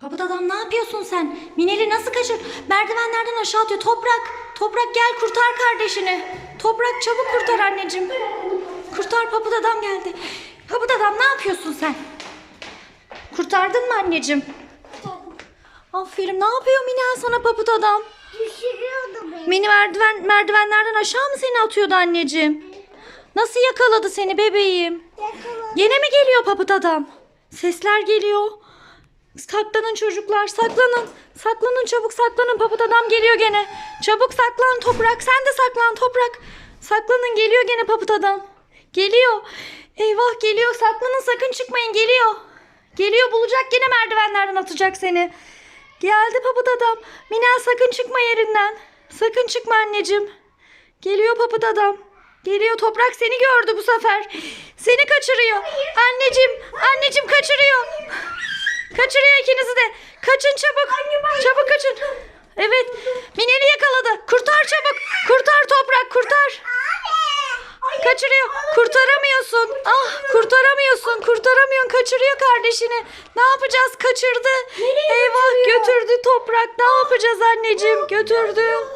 Papıt adam ne yapıyorsun sen? Mineli nasıl kaçır? Merdivenlerden aşağı atıyor. Toprak, toprak gel kurtar kardeşini. Toprak çabuk kurtar anneciğim. Kurtar papıt adam geldi. Papıt adam ne yapıyorsun sen? Kurtardın mı anneciğim? Aferin ne yapıyor Minel sana papıt adam? Düşürüyordu beni. Mini merdiven merdivenlerden aşağı mı seni atıyordu anneciğim? Nasıl yakaladı seni bebeğim? Yakaladı. Yine mi geliyor papıt adam? Sesler geliyor. Saklanın çocuklar saklanın. Saklanın çabuk saklanın papıt adam geliyor gene. Çabuk saklan toprak sen de saklan toprak. Saklanın geliyor gene papıt adam. Geliyor. Eyvah geliyor saklanın sakın çıkmayın geliyor. Geliyor bulacak gene merdivenlerden atacak seni. Geldi papıt adam. Minel sakın çıkma yerinden. Sakın çıkma anneciğim. Geliyor papıt adam. Geliyor toprak seni gördü bu sefer. Seni kaçırıyor. Anneciğim, anneciğim. İkinizi de. Kaçın çabuk. Çabuk kaçın. Evet. Minel'i yakaladı. Kurtar çabuk. Kurtar toprak kurtar. Kaçırıyor. Kurtaramıyorsun. Ah kurtaramıyorsun. Kurtaramıyorsun. Kaçırıyor kardeşini. Ne yapacağız? Kaçırdı. Eyvah götürdü toprak. Ne yapacağız anneciğim? Götürdü.